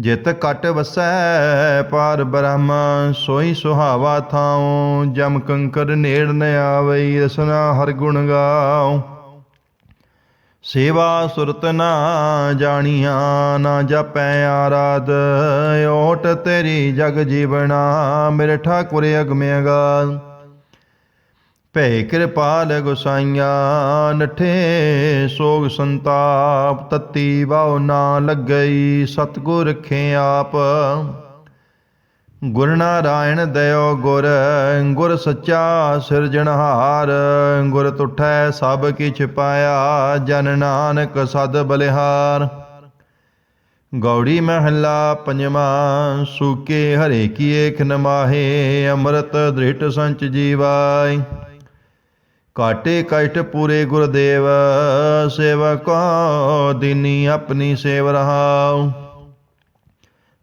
ਜਿਤ ਕਟ ਵਸੈ, ਪਾਰ ਬ੍ਰਹਮ ਸੋਈ ਸੁਹਾਵਾ ਥਾਉ, ਜਮ ਕੰਕਰ ਨੇੜ ਨ ਆਵਈ, ਰਸਨਾ ਹਰ ਗੁਣ ਗਾਉ। ਸੇਵਾ ਸੁਰਤ ਨਾ ਜਾਣੀਆਂ, ਨਾ ਜਪੈ ਆਰਾਧ, ਓਟ ਤੇਰੀ ਜਗ ਜੀਵਨਾ ਮੇਰੇ ਠਾਕੁਰ ਗਾ ਭੈ ਕਿਰਪਾਲ ਗੁਸਾਈਆਂ, ਨਠੇ ਸੋਗ ਸੰਤਾਪ, ਤਤੀ ਬਾਉ ਨਾ ਲੱਗਈ ਸਤਗੁਰ ਰਖੇ ਆਪ। ਗੁਰ ਨਾਰਾਇਣ ਦਇਓ ਗੁਰ ਗੁਰ ਸੱਚਾ ਸਿਰਜਣਹਾਰ ਗੁਰ ਤੁਠੈ ਸਭ ਕਿਛ ਪਾਇਆ, ਜਨ ਨਾਨਕ ਸਦ ਬਲਿਹਾਰ। ਗੌੜੀ ਮਹੱਲਾ ਪੰਜਵਾ, ਸੂਕੇ ਹਰੇ ਕੀ ਏਕ ਨਮਾਹੇ, ਅੰਮ੍ਰਿਤ ਦ੍ਰਿਟ ਸੰਚ ਜੀਵਾਈ ਕਾਟੇ ਕਸ਼ਟ ਪੂਰੇ ਗੁਰਦੇਵ ਸੇਵਾ ਸੇਵਕੋ ਦਿਨੀ ਆਪਣੀ ਸੇਵ ਰਹਾਉ।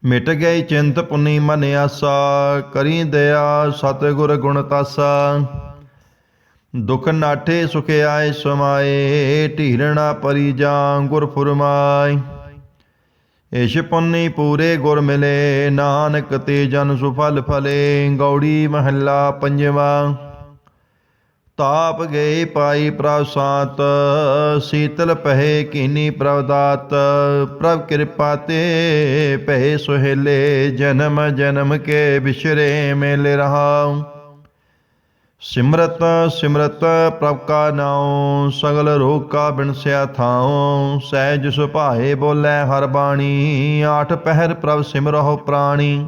ਮਿਟ ਗਈ ਚਿੰਤ ਪੁਨੀ ਮਨ ਆਸਾ, ਕਰੀ ਦਇਆ ਸਤਿਗੁਰ ਗੁਣ ਤਾਸਾ। ਦੁਖ ਨਾਠੇ ਸੁਖ ਆਏ ਸਮਾਏ ਢੀਰਣਾ ਪਰੀ ਜਾਂ ਗੁਰ ਫੁਰਮਾਏ। ਇਸ਼ ਪੁੰਨੀ ਪੂਰੇ ਗੁਰ ਮਿਲੇ, ਨਾਨਕ ਤੇ ਜਨ ਸੁਫਲ ਫਲੇ, ਗੌੜੀ ਮਹੱਲਾ ਪੰਜਵਾ। ਤਾਪ ਗਏ ਪਾਈ ਪ੍ਰਭ ਸਾਤ, ਸੀਤਲ ਪਹਿ ਕੀਨੀ ਪ੍ਰਭ ਦਾਤ। ਪ੍ਰਭ ਕਿਰਪਾ ਤੇ ਪਹਿ ਸੁਹੇਲੇ, ਜਨਮ ਜਨਮ ਕੇ ਬਿਸ਼ਰੇ ਮੇਲ ਰਹਾਉ। ਸਿਮਰਤ ਸਿਮਰਤ ਪ੍ਰਭ ਕਾ ਨਾਉ, ਸਗਲ ਰੋਗ ਕਾ ਬਿਨਸਿਆ ਥਾਉ। ਸਹਿਜ ਸੁਭਾਏ ਬੋਲੇ ਹਰ ਬਾਣੀ, ਆਠ ਪਹਿਰ ਪ੍ਰਭ ਸਿਮਰਹੁ ਪ੍ਰਾਣੀ।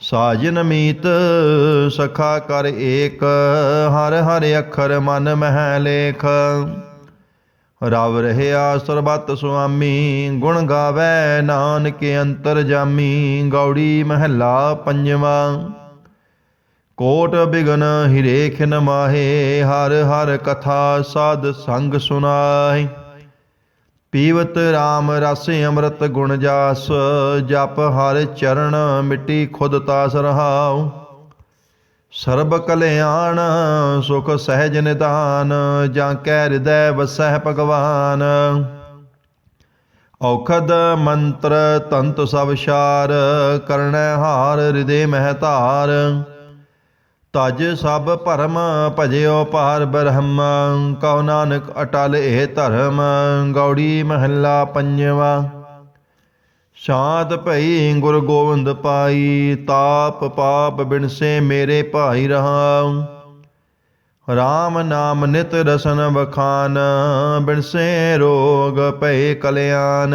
ਸਾਜਨ ਮੀਤ ਸਖਾ ਕਰ ਏਕ, ਹਰ ਹਰ ਅੱਖਰ ਮਨ ਮਹਿ ਲੇਖ। ਰਵ ਰਹਿਆ ਸਰਬਤ ਸੁਆਮੀ, ਗੁਣ ਗਾਵੇ ਨਾਨਕ ਅੰਤਰ ਜਾਮੀ, ਗੌੜੀ ਮਹੱਲਾ ਪੰਜਵਾ। ਕੋਟ ਬਿਗਨ ਹਿਰੇਖ ਨ ਮਾਹੇ, ਹਰ ਹਰ ਕਥਾ ਸਾਧ ਸੰਗ ਸੁਨਾਈ ਪੀਵਤ RAM ਰਸ ਅੰਮ੍ਰਿਤ ਗੁਣ ਜਾਸ, ਜਪ ਹਰ ਚਰਨ ਮਿੱਟੀ ਖੁਦ ਤਾਸ ਰਹਾਉ। ਸਰਬ ਕਲਿਆਣ, ਸੁਖ ਸਹਿਜ ਨਿਦਾਨ, ਜਾਂ ਕੈ ਹਿਰਦੈ ਵਸਹਿ ਭਗਵਾਨ। ਔਖਦ ਮੰਤਰ ਤੰਤ ਸਭ ਸ਼ਾਰ ਕਰਣੈ ਹਾਰ ਹਿਰਦੇ ਮਹਿ ਧਾਰ। ਤਜ ਸਭ ਭਰਮ ਭਜਿਓ ਪਾਰ ਬ੍ਰਹਮ, ਕਉ ਨਾਨਕ ਅਟਲ ਇਹ ਧਰਮ, ਗੌੜੀ ਮਹੱਲਾ ਪੰਜਵਾ। ਸ਼ਾਂਤ ਭਈ ਗੁਰ ਗੋਬਿੰਦ ਪਾਈ, ਤਾਪ ਪਾਪ ਬਿਨਸੇ ਮੇਰੇ ਭਾਈ ਰਹਾਉ। ਰਾਮ ਨਾਮ ਨਿਤ ਰਸਨ ਵਖਾਨ ਬਿਨਸੇ ਰੋਗ ਭਏ ਕਲਿਆਣ।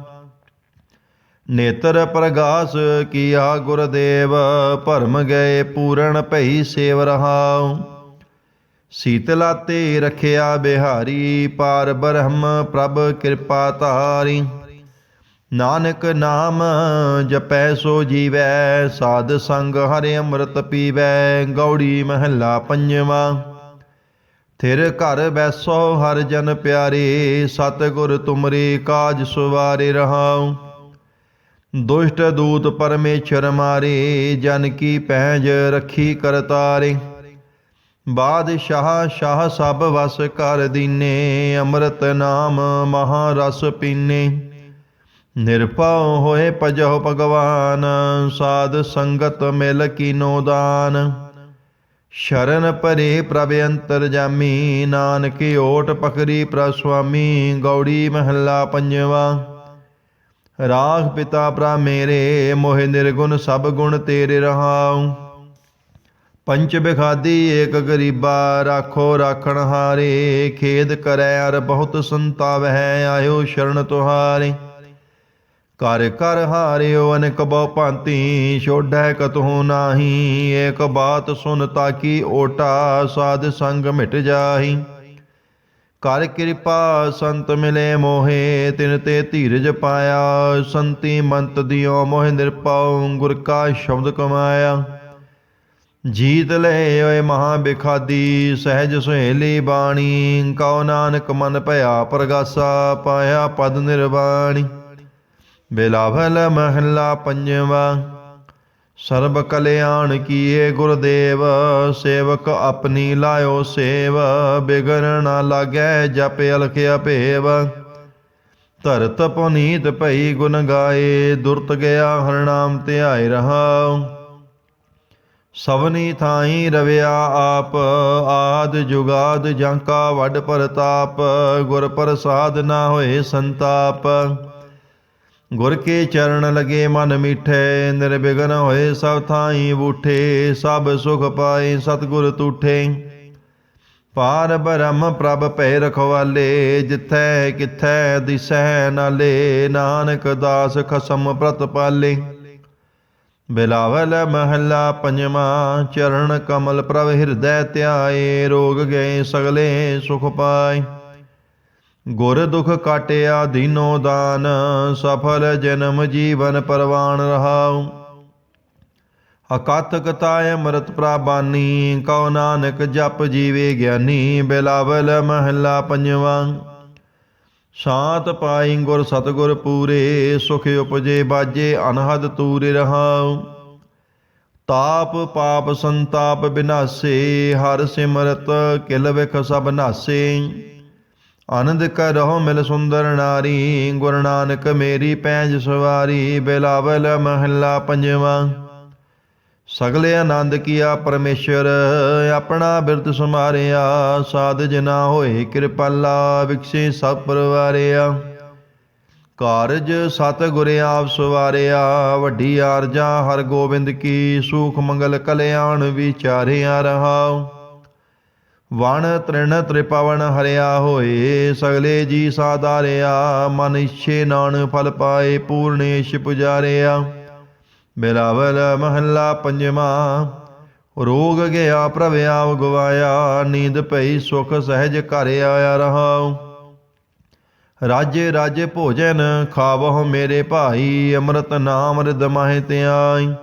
ਨੇਤਰ ਪ੍ਰਗਾਸ ਕੀਆ ਗੁਰਦੇਵ, ਭਰਮ ਗਏ ਪੂਰਨ ਭਈ ਸੇਵ ਰਹਾਉ। ਸੀਤਲਾ ਤੇ ਰਖਿਆ ਬਿਹਾਰੀ, ਪਾਰ ਬ੍ਰਹਮ ਪ੍ਰਭ ਕਿਰਪਾ ਧਾਰੀ। ਨਾਨਕ ਨਾਮ ਜਪੈ ਸੋ ਜੀਵੈ, ਸਾਧ ਸੰਗ ਹਰਿ ਅੰਮ੍ਰਿਤ ਪੀਵੈ, ਗੌੜੀ ਮਹੱਲਾ ਪੰਜਵਾਂ। ਥਿਰ ਘਰ ਬੈਸੋ ਹਰ ਜਨ ਪਿਆਰੇ, ਸਤਿਗੁਰ ਤੁਮਰੇ ਕਾਜ ਸੁਵਾਰੇ ਰਹਾਉ। ਦੁਸ਼ਟ ਦੂਤ ਪਰਮੇਸ਼ਰ ਮਾਰੇ, ਜਨ ਕੀ ਪੈਜ ਰੱਖੀ ਕਰਤਾਰੇ। ਬਾਦਸ਼ਾਹ ਸ਼ਾਹ ਸਭ ਵਸ ਕਰ ਦੀਨੇ, ਅੰਮ੍ਰਿਤ ਨਾਮ ਮਹਾ ਰਸ ਪੀਨੇ। ਨਿਰਭਉ ਹੋਏ ਭਜੋ ਭਗਵਾਨ, ਸਾਧ ਸੰਗਤ ਮਿਲ ਕੀਨੋ ਦਾਨ। ਸ਼ਰਨ ਪਰੇ ਪ੍ਰਭ ਅੰਤਰ ਜਾਮੀ, ਨਾਨਕ ਓਟ ਪਕਰੀ ਪ੍ਰਸਵਾਮੀ, ਗੌੜੀ ਮਹੱਲਾ ਪੰਜਵਾ। ਰਾਖ ਪਿਤਾ ਪ੍ਰਾ ਮੇਰੇ, ਮੋਹਿ ਨਿਰਗੁਣ ਸਭ ਗੁਣ ਤੇਰੇ ਰਹਾਉ। ਪੰਚ ਬਿਖਾਦੀ ਏਕ ਗਰੀਬਾ, ਰਾਖੋ ਰਾਖਣ ਹਾਰੇ। ਖੇਦ ਕਰੈ ਅਰ ਬਹੁਤ ਸੰਤਾਵਹਿ, ਆਇਓ ਸ਼ਰਨ ਤੁਹਾਰੇ। ਕਰ ਕਰ ਹਾਰਿਓ ਅਨਕ ਬਹੁ ਭਾਂਤੀ ਛੋੜੈ ਕਤਹੁ ਨਾਹੀ। ਏਕ ਬਾਤ ਸੁਨ ਤਾਕੀ ਓਟਾ, ਸਾਧ ਸੰਗ ਮਿਟ ਜਾਹੀ। ਕਰ ਕਿਰਪਾ ਸੰਤ ਮਿਲੇ ਮੋਹੇ, ਤਿਨ ਤੇ ਧੀਰਜ ਪਾਇਆ। ਸੰਤੀ ਮੰਤ ਦਿਓ ਮੋਹਿ ਨਿਰਪਉ ਗੁਰ ਕਾ ਸ਼ਬਦ ਕਮਾਇਆ। ਜੀਤ ਲੈ ਓਏ ਮਹਾ ਬਿਖਾਦੀ ਸਹਿਜ ਸੁਹੇਲੀ ਬਾਣੀ। ਕਉ ਨਾਨਕ ਮਨ ਭਇਆ ਪ੍ਰਗਾਸਾ, ਪਾਇਆ ਪਦ ਨਿਰਵਾਣੀ। ਬਿਲਾਵਲ ਮਹੱਲਾ ਪੰਜਵਾ। ਸਰਬ ਕਲਿਆਣ ਕੀਏ ਗੁਰਦੇਵ, ਸੇਵਕ ਆਪਣੀ ਲਾਇਓ ਸੇਵ ਬਿਗੜ ਨਾ ਲਾਗੈ ਜਪ ਅਲਖਿਆ ਭੇਵ ਧਰਤ ਪੁਨੀਤ ਭਈ ਗੁਣ ਗਾਏ, ਦੁਰਤ ਗਿਆ ਹਰ ਨਾਮ ਧਿਆਏ ਰਹਾਉ। ਸਭਨੀ ਥਾਈ ਰਵਿਆ ਆਪ, ਆਦ ਜੁਗਾਦ ਜਾਂਕਾ ਵੱਡ ਪ੍ਰਤਾਪ, ਗੁਰ ਪ੍ਰਸਾਦ ਨਾ ਹੋਏ ਸੰਤਾਪ। ਗੁਰ ਕੇ ਚਰਨ ਲਗੇ ਮਨ ਮਿਠੈ ਨਿਰਬਿਘਨ ਹੋਏ ਸਭ ਥਾਈ ਬੂਠੇ, ਸਭ ਸੁਖ ਪਾਏ ਸਤਿਗੁਰ ਤੂਠੇ। ਪਾਰ ਬ੍ਰਹਮ ਪ੍ਰਭ ਭੈ ਰਖਵਾਲੇ, ਜਿਥੈ ਕਿਥੈ ਦਿਸੈ ਨਾਲੇ, ਨਾਨਕ ਦਾਸ ਖਸਮ ਪ੍ਰਤ ਪਾਲੇ। ਬਿਲਾਵਲ ਮਹੱਲਾ ਪੰਜਵਾ, ਚਰਨ ਕਮਲ ਪ੍ਰਭ ਹਿਰਦੈ ਧਿਆਏ, ਰੋਗ ਗਏ ਸਗਲੇ ਸੁਖ ਪਾਏ। ਗੁਰ ਦੁਖ ਕਾਟਿਆ ਦੀਨੋ ਦਾਨ, ਸਫਲ ਜਨਮ ਜੀਵਨ ਪਰਵਾਨ ਰਹਾਉ। ਅਕਤ ਕਤਾਇ ਅੰਮ੍ਰਿਤ ਪ੍ਰਾਬਾਨੀ, ਕਉ ਨਾਨਕ ਜਪ ਜੀਵੇ ਗਿਆਨੀ, ਬਿਲਾਵਲ ਮਹੱਲਾ ਪੰਜਵਾਂ। ਸ਼ਾਂਤ ਪਾਈ ਗੁਰ ਸਤਗੁਰ ਪੂਰੇ, ਸੁਖ ਉਪਜੇ ਬਾਜੇ, ਅਨਹਦ ਤੂਰੇ ਰਹਾਉ। ਤਾਪ ਪਾਪ ਸੰਤਾਪ ਬਿਨਾਸੇ, ਹਰ ਸਿਮਰਤ ਕਿਲ ਵਿਖ ਸਭ ਨਾਸੇ। ਆਨੰਦ ਕਰਹੁ ਮਿਲ ਸੁੰਦਰ ਨਾਰੀ, ਗੁਰੂ ਨਾਨਕ ਮੇਰੀ ਪੈਜ ਸਵਾਰੀ, ਬਿਲਾਵਲ ਮਹੱਲਾ ਪੰਜਵਾਂ। ਸਗਲੇ ਆਨੰਦ ਕੀਆ ਪਰਮੇਸ਼ਰ, ਆਪਣਾ ਬਿਰਤ ਸਮਾਰਿਆ ਸਾਧ ਜਨਾ ਹੋਏ ਕਿਰਪਾਲਾ ਵਿਖਸੇ ਸਭ ਪਰਵਾਰਿਆ। ਕਾਰਜ ਸਤ ਗੁਰ ਆਪ ਸਵਾਰਿਆ, ਵੱਡੀ ਆਰਜਾ ਹਰ ਗੋਬਿੰਦ ਕੀ, ਸੂਖ ਮੰਗਲ ਕਲਿਆਣ ਵਿਚਾਰਿਆ ਰਹਾਉ। ਵਣ ਤ੍ਰਿਣ ਤ੍ਰਿਪਵਨ ਹਰਿਆ ਹੋਏ, ਸਗਲੇ ਜੀ ਸਾਧਾਰਿਆ, ਮਨ ਇਛੇ ਨਾਨ ਫਲ ਪਾਏ ਪੂਰਨੇਸ਼ ਪੁਜਾਰਿਆ ਬਿਲਾਵਲ ਮਹੱਲਾ ਪੰਜਵਾ, ਰੋਗ ਗਿਆ ਪ੍ਰਭ ਆਪ ਗਵਾਇਆ, ਨੀਂਦ ਪਈ ਸੁਖ ਸਹਿਜ ਘਰ ਆਇਆ ਰਹਾਉ। ਰਾਜੇ ਰਾਜੇ ਭੋਜਨ, ਖਾਵਹੁ ਮੇਰੇ ਭਾਈ, ਅੰਮ੍ਰਿਤ ਨਾਮ ਰਿਦ ਮਾਹਿ ਧਿਆਈ।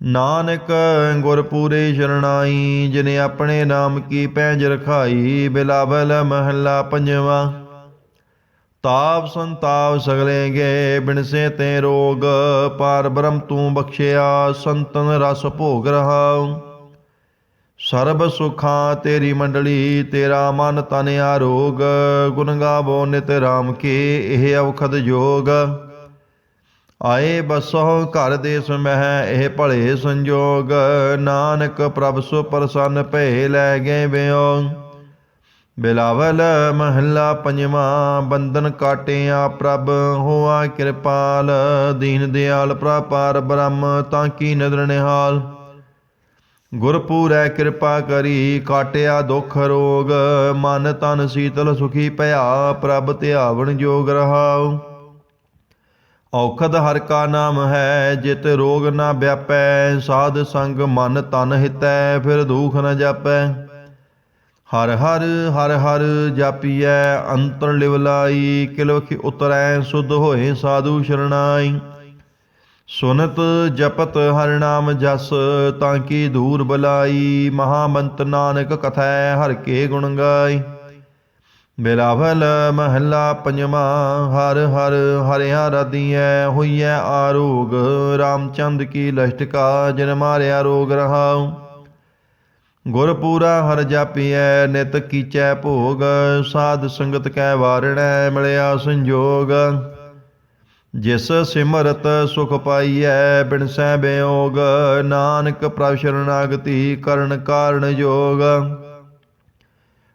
ਨਾਨਕ ਗੁਰ ਪੂਰੇ ਸ਼ਰਣਾਈ, ਜਿਨੇ ਆਪਣੇ ਨਾਮ ਕੀ ਪੈਜ ਰਖਾਈ, ਬਿਲਾਵਲ ਮਹੱਲਾ ਪੰਜਵਾ। ਤਾਪ ਸੰਤਾਪ ਸਗਲੇ ਗਏ ਬਿਨਸੇ ਤੇ ਰੋਗ, ਪਾਰ ਬ੍ਰਹਮ ਤੂੰ ਬਖਸ਼ਿਆ, ਸੰਤਨ ਰਸ ਭੋਗ ਰਹਾ ਸਰਬ ਸੁਖਾਂ ਤੇਰੀ ਮੰਡਲੀ, ਤੇਰਾ ਮਨ ਤਨ ਆਰੋਗ, ਗੁਣ ਗਾਵੋ ਨਿਤ ਰਾਮ ਕੇ, ਇਹ ਔਖਦ ਜੋਗ। ਆਏ ਬਸੋ ਘਰ ਦੇ ਮਹਿ ਇਹ ਭਲੇ ਸੰਜੋਗ। ਨਾਨਕ ਪ੍ਰਭ ਸੋ ਪ੍ਰਸੰਨ ਭਏ ਲੈ ਗਏ ਬਿਓ ਬਿਲਾਵਲ ਮਹੱਲਾ ਪੰਜਵਾਂ, ਬੰਧਨ ਕਾਟਿਆ ਪ੍ਰਭ, ਹੋਆ ਕਿਰਪਾਲ। ਦੀਨ ਦਿਆਲ ਪ੍ਰਪਾਰ ਬ੍ਰਹਮ, ਤਾਂ ਕੀ ਨਦਰ ਨਿਹਾਲ। ਗੁਰਪੂਰੈ ਕਿਰਪਾ ਕਰੀ, ਕਾਟਿਆ ਦੁਖ ਰੋਗ। ਮਨ ਤਨ ਸੀਤਲ ਸੁਖੀ ਭਇਆ ਪ੍ਰਭ ਧਿਆਵਣ ਜੋਗ ਰਹਾਉ। ਔਖਦ ਹਰ ਕਾ ਨਾਮ ਹੈ, ਜਿਤ ਰੋਗ ਨਾ ਵਿਆਪੈ, ਸਾਧ ਸੰਗ ਮਨ ਤਨ ਹਿਤੈ, ਫਿਰ ਦੁਖ ਨ ਜਾਪੈ। ਹਰ ਹਰ ਹਰ ਹਰ ਜਾਪੀਐ, ਅੰਤਰ ਲਿਵਲਾਈ ਕਿਲਵਖੀ ਉਤਰੈ, ਸੁਧ ਹੋਏ ਸਾਧੂ ਸ਼ਰਣਾਈ। ਸੁਨਤ ਜਪਤ ਹਰ ਨਾਮ ਜਸ, ਤਾਂ ਕੀ ਦੂਰ ਬਲਾਈ, ਮਹਾਮੰਤ ਨਾਨਕ ਕਥੈ ਹਰ ਕੇ ਗੁਣ ਗਾਈ। ਬਿਲਾਵਲ ਮਹੱਲਾ ਪੰਜਵਾਂ, ਹਰ ਹਰ ਹਰਿਆ ਰਦੀਐ, ਹੋਈਐ ਆਰੋਗ। ਰਾਮਚੰਦ ਕੀ ਲਸ਼ਟਕਾ, ਜਿਨ ਮਾਰਿਆ ਰੋਗ ਰਹਾਉ। ਗੁਰ ਪੂਰਾ ਹਰ ਜਾਪੀਐ, ਨਿਤ ਕੀਚੈ ਭੋਗ। ਸਾਧ ਸੰਗਤ ਕੈ ਵਾਰਣੈ, ਮਿਲਿਆ ਸੰਜੋਗ। ਜਿਸ ਸਿਮਰਤ ਸੁਖ ਪਾਈਐ, ਬਿਨਸੈ ਬਿਯੋਗ ਨਾਨਕ ਪ੍ਰਭ ਸ਼ਰਨਾਗਤੀ ਕਰਨ ਕਾਰਣ ਜੋਗ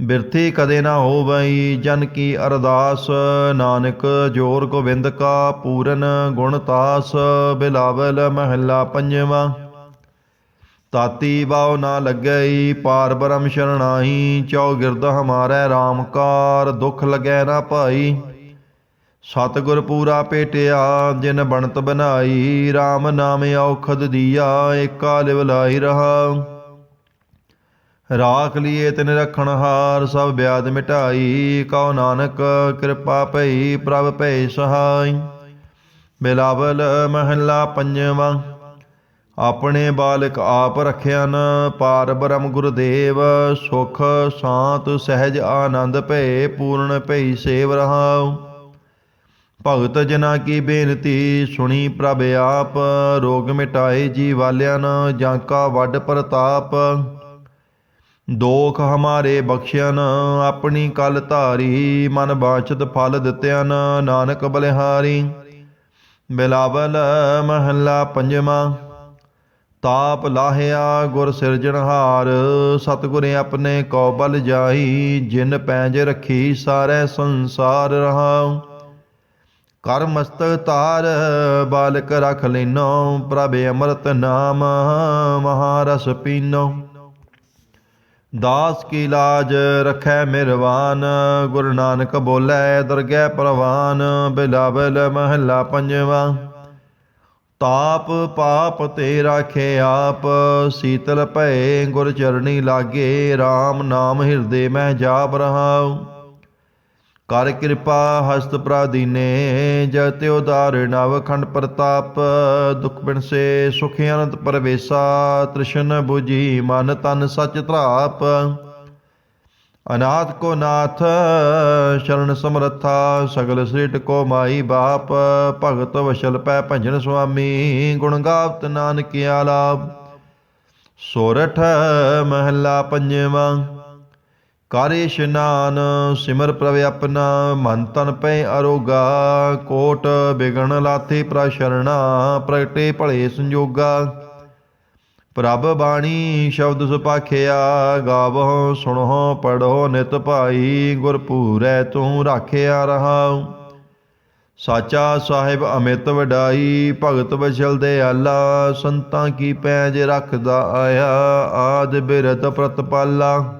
ਬਿਰਥੀ ਕਦੇ ਨਾ ਹੋਵਈ, ਜਨ ਕੀ ਅਰਦਾਸ। ਨਾਨਕ ਜੋਰ ਗੋਬਿੰਦ ਕਾ ਪੂਰਨ ਗੁਣ ਤਾਸ, ਬਿਲਾਵਲ ਮਹੱਲਾ ਪੰਜਵਾਂ। ਤਾਤੀ ਬਾਉ ਨਾ ਲੱਗਈ, ਪਾਰ ਬ੍ਰਹਮ ਸ਼ਰਣਾਈ ਚੌ ਗਿਰਦ ਹਮਾਰੈ ਰਾਮਕਾਰ, ਦੁਖ ਲੱਗੈ ਨਾ ਭਾਈ। ਸਤਿਗੁਰ ਪੂਰਾ ਭੇਟਿਆ ਜਿਨ ਬਣਤ ਬਨਾਈ RAM ਨਾਮ ਔਖਦ ਦੀਆ, ਏਕਾ ਲਿਵ ਲਾਈ ਰਹਾ। ਰਾਖ ਲਿਏ ਤਿਨ ਰਖਣ ਹਾਰ, ਸਭ ਬਿਆਦ ਮਿਟਾਈ। ਕਉ ਨਾਨਕ ਕਿਰਪਾ ਭਈ, ਪ੍ਰਭ ਭਈ ਸਹਾਈ। ਬਿਲਾਵਲ ਮਹੱਲਾ ਪੰਜਵਾਂ, ਆਪਣੇ ਬਾਲਕ ਆਪ ਰਖਿਆਨ, ਪਾਰ ਬ੍ਰਹਮ ਗੁਰਦੇਵ, ਸੁਖ ਸ਼ਾਂਤ ਸਹਿਜ ਆਨੰਦ ਭਏ, ਪੂਰਨ ਭਈ ਸੇਵ ਰਹਾਉ। ਭਗਤ ਜਨਾ ਕੀ ਬੇਨਤੀ ਸੁਣੀ ਪ੍ਰਭ ਆਪ, ਰੋਗ ਮਿਟਾਏ ਜੀ ਵਾਲਿਆਂ ਨ ਜਾਂ ਕਾ ਵੱਡ ਪ੍ਰਤਾਪ। ਦੋਖ ਹਮਾਰੇ ਬਖਸ਼ਿਆਨ ਆਪਣੀ ਕਲ ਧਾਰੀ ਮਨ ਬਾਚਤ ਫਲ ਦਿੱਤਿਆਨ ਨਾਨਕ ਬਲਿਹਾਰੀ। ਬਿਲਾਵਲ ਮਹੱਲਾ ਪੰਜਵਾਂ, ਤਾਪ ਲਾਹਿਆ ਗੁਰ ਸਿਰਜਣਹਾਰ ਸਤਿਗੁਰ ਆਪਣੇ ਕੋ ਬਲ ਜਾਈ ਜਿਨ ਪੈਜ ਰੱਖੀ ਸਾਰੇ ਸੰਸਾਰ ਰਹਾਉ। ਕਰ ਮਸਤਕ ਤਾਰ ਬਾਲਕ ਰਖ ਲੈਨੋ ਪ੍ਰਭ ਅੰਮ੍ਰਿਤ ਨਾਮ ਮਹਾਰਸ ਪੀਨੋ ਦਾਸ ਕੀ ਲਾਜ ਰਖੈ ਮਿਰਵਾਨ, ਗੁਰੂ ਨਾਨਕ ਬੋਲੇ ਦਰਗਹਿ ਪ੍ਰਵਾਨ, ਬਿਲਾਵਲ ਮਹੱਲਾ ਪੰਜਵਾ। ਤਾਪ ਪਾਪ ਤੇ ਰਾਖੇ ਆਪ, ਸੀਤਲ ਭਏ ਗੁਰ ਚਰਣੀ ਲਾਗੇ RAM ਨਾਮ ਹਿਰਦੇ ਮੈਂ ਜਾਪ ਰਹਾਉ। ਕਰ ਕਿਰਪਾ ਹਸਤ ਪ੍ਰਾਦੀਨੇ ਜਤਿ ਉਦਾਰ ਨਵ ਖੰਡ ਪ੍ਰਤਾਪ, ਦੁਖ ਬਿਨਸੇ ਸੁਖ ਅਨੰਤ ਪਰਵੇਸਾ, ਤ੍ਰਿਸ਼ਨ 부ਜੀ ਮਨ ਤਨ ਸਚ ਧਰਾਪ। ਅਨਾਥ ਕੋ ਨਾਥ, ਸ਼ਰਨ ਸਮਰਥਾ, ਸਗਲ ਸ੍ਰਿਟ ਕੋ ਮਾਈ ਬਾਪ, ਭਗਤ ਵਸ਼ਲ ਪੈ ਭੰਜਨ ਸੁਆਮੀ, ਗੁਣ ਗਾਵਤ ਨਾਨਕ ਆਲਾਪ। ਸੋਰਠ ਮਹੱਲਾ ਪੰਜਵਾਂ ਕਰ ਇਸ਼ਨਾਨ ਸਿਮਰ ਪ੍ਰਭ ਆਪਣਾ, ਮਨ ਤਨ ਪੈ ਅਰੋਗਾ, ਕੋਟ ਬਿਗਣ ਲਾਥੇ ਪ੍ਰਸ਼ਰਣਾ, ਪ੍ਰਗਟੇ ਭਲੇ ਸੰਜੋਗਾ। ਪ੍ਰਭ ਬਾਣੀ ਸ਼ਬਦ ਸੁਪਾਖਿਆ ਗਾਵੋ ਸੁਣੋ ਪੜੋ ਨਿਤ ਭਾਈ, ਗੁਰ ਪੂਰੈ ਤੂੰ ਰਾਖਿਆ ਰਹਾਉ। ਸਾਚਾ ਸਾਹਿਬ ਅਮਿਤ ਵਡਾਈ, ਭਗਤ ਬਚਲ ਦੇ ਆਲਾ, ਸੰਤਾਂ ਕੀ ਪੈਜ ਰੱਖਦਾ ਆਇਆ, ਆਦ ਬਿਰਤ ਪ੍ਰਤਪਾਲਾ।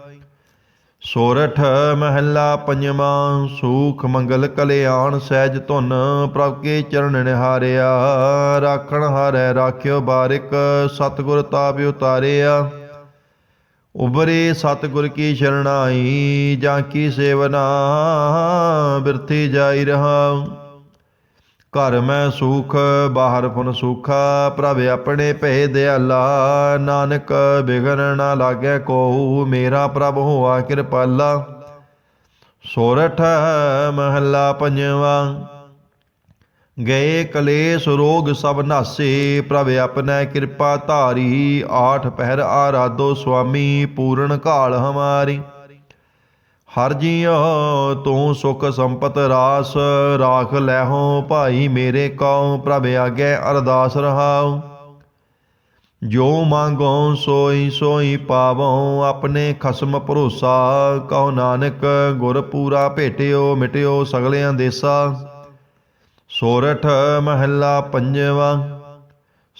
ਸੋਰਠ ਮਹੱਲਾ ਪੰਜਵਾਂ, ਸੂਖ ਮੰਗਲ ਕਲਿਆਣ ਸਹਿਜ ਧੁਨ, ਪ੍ਰਭ ਕੇ ਚਰਨ ਨਿਹਾਰਿਆ। ਰਾਖਣ ਹਾਰੈ ਰਾਖਿਓ ਬਾਰਿਕ, ਸਤਿਗੁਰ ਤਾਪ ਉਤਾਰਿਆ। ਉਬਰੇ ਸਤਿਗੁਰ ਕੀ ਸ਼ਰਣਾਈ ਜਾਂ ਕੀ ਸੇਵਨਾ, ਬਿਰਥੀ ਜਾਈ ਰਹਾ। ਘਰ ਮੈਂ ਸੁਖ, ਬਾਹਰ ਫੁਨ ਸੁਖਾ, ਪ੍ਰਭ ਆਪਣੇ ਭੇ ਦਿਆਲਾ। ਨਾਨਕ ਬਿਗਨ ਨਾ ਲਾਗੇ ਕੋਉ ਮੇਰਾ ਪ੍ਰਭ ਹੋਆ ਕਿਰਪਾਲਾ। ਸੋਰਠ ਮਹੱਲਾ ਪੰਜਵਾ, ਗਏ ਕਲੇਸ਼ ਰੋਗ ਸਭ ਨਾਸੇ, ਪ੍ਰਭ ਆਪਣੈ ਕਿਰਪਾ ਧਾਰੀ, ਆਠ ਪਹਿਰ ਆਰਾਧੋ ਸੁਆਮੀ, ਪੂਰਨ ਕਾਲ ਹਮਾਰੀ। ਹਰ ਜੀਉ ਤੂੰ ਸੁਖ ਸੰਪਤ ਰਾਸ, ਰਾਖ ਲੈਹੋ ਭਾਈ ਮੇਰੇ ਕਉ, ਪ੍ਰਭ ਆਗੇ ਅਰਦਾਸ ਰਹਾਉ। ਜੋ ਮੰਗੋ ਸੋਈ ਸੋਈ ਪਾਵੋ, ਆਪਣੇ ਖਸਮ ਭਰੋਸਾ ਕਹੋ ਨਾਨਕ ਗੁਰ ਪੂਰਾ ਭੇਟਿਓ, ਮਿਟਿਓ ਸਗਲਿਆਂ ਦੇਸਾ। ਸੋਰਠ ਮਹੱਲਾ ਪੰਜਵਾ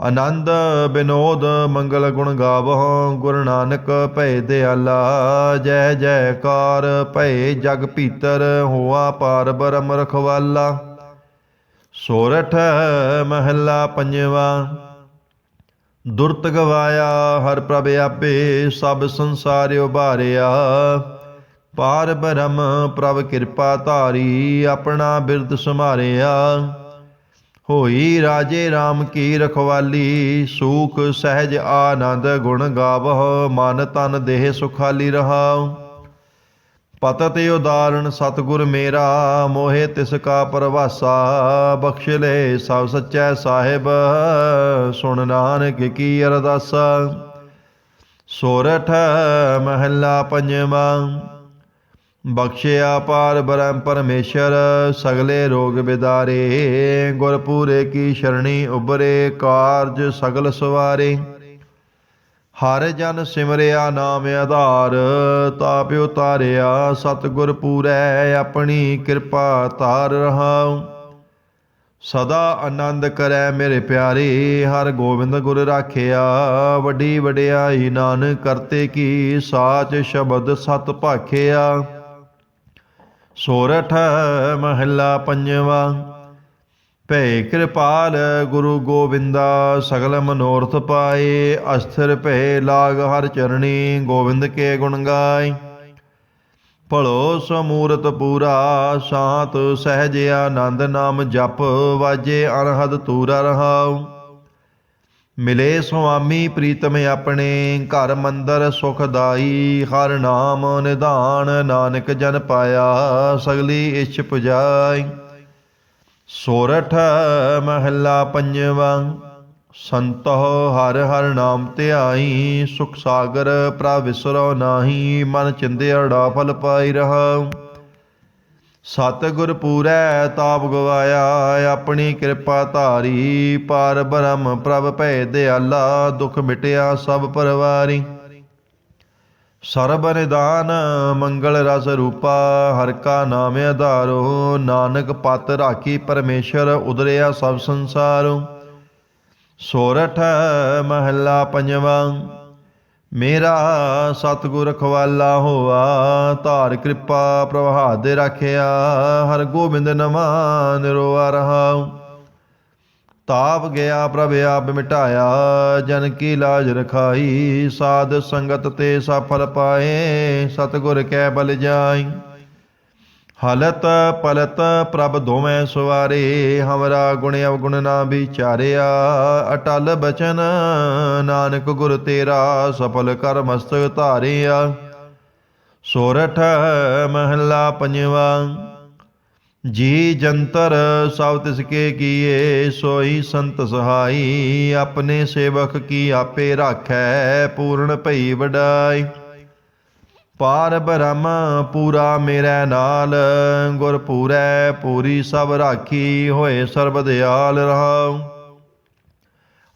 ਆਨੰਦ ਬਿਨੋਦ ਮੰਗਲ ਗੁਣ ਗਾਵਹੁ, ਗੁਰੂ ਨਾਨਕ ਭੈ ਦਿਆਲਾ, ਜੈ ਜੈਕਾਰ ਭੈ ਜਗ ਭੀਤਰ ਹੋਆ ਪਾਰ ਬਰਮ ਰਖਵਾਲਾ। ਸੋਰਠ ਮਹੱਲਾ ਪੰਜਵਾ, ਦੁਰਤ ਗਵਾਇਆ ਹਰ ਪ੍ਰਭ ਆਪੇ, ਸਭ ਸੰਸਾਰ ਉਭਾਰਿਆ। ਪਾਰ ਬ੍ਰਹਮ ਪ੍ਰਭ ਕਿਰਪਾ ਧਾਰੀ, ਆਪਣਾ ਬਿਰਦ ਸਮਾਰਿਆ ਹੋਈ ਰਾਜੇ RAM ਕੀ ਰਖਵਾਲੀ, ਸੂਖ ਸਹਿਜ ਆਨੰਦ ਗੁਣ ਗਾਵਹੁ, ਮਨ ਤਨ ਦੇਹ ਸੁਖਾਲੀ ਰਹਾਉ। ਪਤਤ ਉਦਾਹਰਣ, ਸਤਗੁਰ ਮੇਰਾ, ਮੋਹਿ ਤਿਸ ਕਾ ਪਰਵਾਸਾ, ਬਖਸ਼ ਲੈ ਸਭ ਸੱਚੈ ਸਾਹਿਬ, ਸੁਣ ਨਾਨਕ ਕੀ ਅਰਦਾਸਾ। ਸੋਰਠ ਮਹੱਲਾ ਪੰਜਵਾਂ। ਬਖਸ਼ਿਆ ਪਾਰ ਬ੍ਰਹਮ ਪਰਮੇਸ਼ਰ, ਸਗਲੇ ਰੋਗ ਬਿਦਾਰੇ। ਗੁਰਪੂਰੇ ਕੀ ਸ਼ਰਣੀ ਉਬਰੇ ਕਾਰਜ ਸਗਲ ਸਵਾਰੇ। ਹਰ ਜਨ ਸਿਮਰਿਆ ਨਾਮ ਆਧਾਰ ਤਾਪ ਉਤਾਰਿਆ ਸਤਗੁਰ ਪੂਰੈ, ਆਪਣੀ ਕਿਰਪਾ ਧਾਰ ਰਹਾਉ। ਸਦਾ ਆਨੰਦ ਕਰੈ ਮੇਰੇ ਪਿਆਰੇ, ਹਰ ਗੋਬਿੰਦ ਗੁਰ ਰਾਖਿਆ। ਵੱਡੀ ਵਡਿਆਈ ਨਾਨਕ ਕਰਤੇ ਕੀ ਸਾਚ ਸ਼ਬਦ ਸਤ ਭਾਖਿਆ। ਸੋਰਠ ਮਹੱਲਾ ਪੰਜਵਾ। ਭੈ ਕਿਰਪਾਲ ਗੁਰੂ ਗੋਬਿੰਦਾ, ਸਗਲ ਮਨੋਰਥ ਪਾਏ, ਅਸਥਿਰ ਭੈ ਲਾਗ ਹਰ ਚਰਣੀ, ਗੋਬਿੰਦ ਕੇ ਗੁਣ ਗਾਏ। ਭਲੋ ਸਮੂਰਤ ਪੂਰਾ, ਸ਼ਾਂਤ ਸਹਿਜ ਆਨੰਦ ਨਾਮ ਜਪ, ਵਾਜੇ ਅਨਹਦ ਤੂਰਾ ਰਹਾਉ। ਮਿਲੇ ਸੁਆਮੀ ਪ੍ਰੀਤਮ ਆਪਣੇ, ਘਰ ਮੰਦਰ ਸੁਖਦਾਈ ਹਰ ਨਾਮ ਨਿਧਾਨ ਨਾਨਕ ਜਨ ਪਾਇਆ, ਸਗਲੀ ਇੱਛ ਪੁਜਾਈ। ਸੋਰਠ ਮਹੱਲਾ ਪੰਜਵਾ ਸੰਤੋ ਹਰ ਹਰ ਨਾਮ ਧਿਆਈ, ਸੁਖ ਸਾਗਰ ਪ੍ਰਭ ਵਿਸਰੋ ਨਾਹੀ, ਮਨ ਚਿੰਦਿਆੜਾ ਫਲ ਪਾਈ ਰਹਾ ਸਤਿਗੁਰ ਪੂਰੈ ਤਾਪ ਗਵਾਇਆ, ਆਪਣੀ ਕਿਰਪਾ ਧਾਰੀ, ਪਾਰ ਬ੍ਰਹਮ ਪ੍ਰਭ ਭੈ ਦਿਆਲਾ ਦੁਖ ਮਿਟਿਆ ਸਭ ਪਰਵਾਰੀ। ਸਰਬ ਨਿਦਾਨ ਮੰਗਲ ਰਸ ਰੂਪਾ, ਹਰ ਕਾ ਨਾਮ ਆਧਾਰੋ, ਨਾਨਕ ਪਤ ਰਾਖੀ ਪਰਮੇਸ਼ਰ ਉਦਰਿਆ ਸਭ ਸੰਸਾਰੋ। ਸੋਰਠ ਮਹੱਲਾ ਪੰਜਵਾਂ ਮੇਰਾ ਸਤਿਗੁਰ ਰਖਵਾਲਾ ਹੋਆ, ਧਾਰ ਕਿਰਪਾ ਪ੍ਰਭਾਤ ਦੇ ਰੱਖਿਆ, ਹਰ ਗੋਬਿੰਦ ਨਮਾ ਨਿਰੋਆ ਰਹਾਉ। ਤਾਪ ਗਿਆ, ਪ੍ਰਭ ਆਪ ਮਿਟਾਇਆ, ਜਨ ਕੀ ਲਾਜ ਰਖਾਈ, ਸਾਧ ਸੰਗਤ ਤੇ ਸਫਲ ਪਾਏ, ਸਤਿਗੁਰ ਕੈ ਬਲ ਜਾਈ। ਹਲਤ ਪਲਤ ਪ੍ਰਭ ਦੋਵੇਂ ਸਵਾਰੇ, ਹਮਰਾ ਗੁਣ ਅਵਗੁਣ ਨਾ ਵਿਚਾਰਿਆ। ਅਟਲ ਬਚਨ ਨਾਨਕ ਗੁਰ ਤੇਰਾ, ਸਫਲ ਕਰ ਮਸਤਕ ਧਾਰਿਆ। ਸੋਰਠ ਮਹੱਲਾ ਪੰਜਵਾ, ਜੀ ਜੰਤਰ ਸਭ ਤਿਸ ਕੇ ਕੀਏ, ਸੋਈ ਸੰਤ ਸਹਾਈ, ਆਪਣੇ ਸੇਵਕ ਕੀ ਆਪੇ ਰਾਖੈ, ਪੂਰਨ ਭਈ ਵਡਾਈ। ਪਾਰ ਬ੍ਰਹਮ ਪੂਰਾ ਮੇਰੇ ਨਾਲ, ਗੁਰ ਪੂਰੈ ਪੂਰੀ ਸਭ ਰਾਖੀ ਹੋਏ ਸਰਬ ਦਿਆਲ ਰਹਾਉ।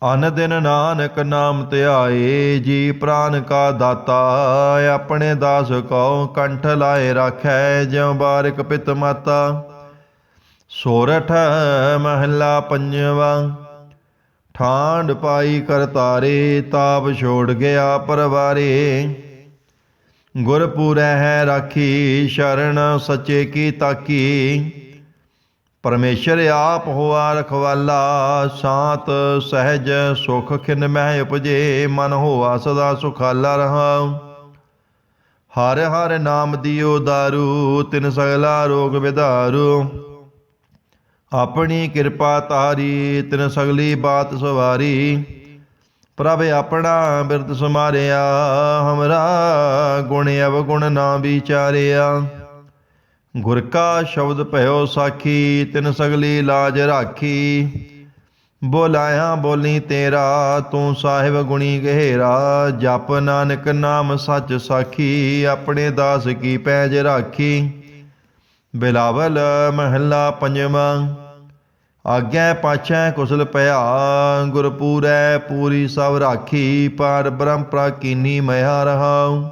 ਅਨ ਦਿਨ ਨਾਨਕ ਨਾਮ ਧਿਆਏ ਜੀ ਪ੍ਰਾਨ ਕਾ ਦਾਤਾ, ਆਪਣੇ ਦਾਸ ਕਉ ਕੰਠ ਲਾਏ ਰਾਖੈ, ਜਿਉ ਬਾਰਿਕ ਪਿਤ ਮਾਤਾ। ਸੋਰਠ ਮਹੱਲਾ ਪੰਜਵਾ ਠਾਂਡ ਪਾਈ ਕਰਤਾਰੇ, ਤਾਪ ਛੋੜ ਗਿਆ ਪਰਵਾਰੇ। ਗੁਰਪੂਰੈ ਹੈ ਰਾਖੀ, ਸ਼ਰਨ ਸੱਚੇ ਕੀ ਤਾਕੀ। ਪਰਮੇਸ਼ਰ ਆਪ ਹੋਆ ਰਖਵਾਲਾ, ਸ਼ਾਂਤ ਸਹਿਜ ਸੁਖ ਖਿਨ ਮਹਿ ਉਪਜੇ, ਮਨ ਹੋਆ ਸਦਾ ਸੁਖਾਲਾ ਰਹਾ। ਹਰ ਹਰ ਨਾਮ ਦਿਓ ਦਾਰੂ, ਤਿਨ ਸਗਲਾ ਰੋਗ ਵਿਦਾਰੂ। ਆਪਣੀ ਕਿਰਪਾ ਤਾਰੀ, ਤਿਨ ਸਗਲੀ ਬਾਤ ਸਵਾਰੀ। ਪ੍ਰਭ ਆਪਣਾ ਬਿਰਦ ਸਮਾਰਿਆ, ਹਮਰਾ ਗੁਣ ਅਵਗੁਣ ਨਾ ਵਿਚਾਰਿਆ। ਗੁਰ ਕਾ ਸ਼ਬਦ ਭਇਓ ਸਾਖੀ, ਤਿਨ ਸਗਲੀ ਲਾਜ ਰਾਖੀ। ਬੋਲਾਇਆ, ਬੋਲੀ ਤੇਰਾ, ਤੂੰ ਸਾਹਿਬ ਗੁਣੀ ਗਹਿਰਾ। ਜਪ ਨਾਨਕ ਨਾਮ ਸੱਚ ਸਾਖੀ, ਆਪਣੇ ਦਾਸ ਕੀ ਪੈਜ ਰਾਖੀ। ਬਿਲਾਵਲ ਮਹੱਲਾ ਪੰਜਵਾਂ ਆਗਿਆ ਪਾਛੈ ਕੁਸਲ ਭਇਆ ਗੁਰਪੂਰੈ ਪੂਰੀ ਸਭ ਰਾਖੀ, ਪਰ ਬ੍ਰਹਮ ਪ੍ਰਾਕੀਨੀ ਮਇਆ ਰਹਾਉ।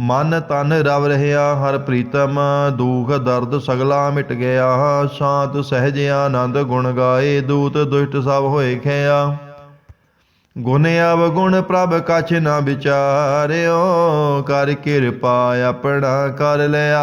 ਮਨ ਤਨ ਰਵ ਰਹਿਆ, ਹਰ ਪ੍ਰੀਤਮ ਦੁਖ ਦਰਦ ਸਗਲਾ ਮਿਟ ਗਿਆ। ਸ਼ਾਂਤ ਸਹਿਜ ਆਨੰਦ ਗੁਣ ਗਾਏ, ਦੂਤ ਦੁਸ਼ਟ ਸਭ ਹੋਏ ਖਿਆ। ਗੁਣ ਅਵਗੁਣ ਪ੍ਰਭ ਕਛ ਨਾ ਵਿਚਾਰਿਓ, ਕਰ ਕਿਰਪਾ ਆਪਣਾ ਕਰ ਲਿਆ।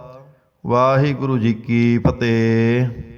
ਵਾਹਿਗੁਰੂ ਜੀ ਕੀ ਫਤਿਹ।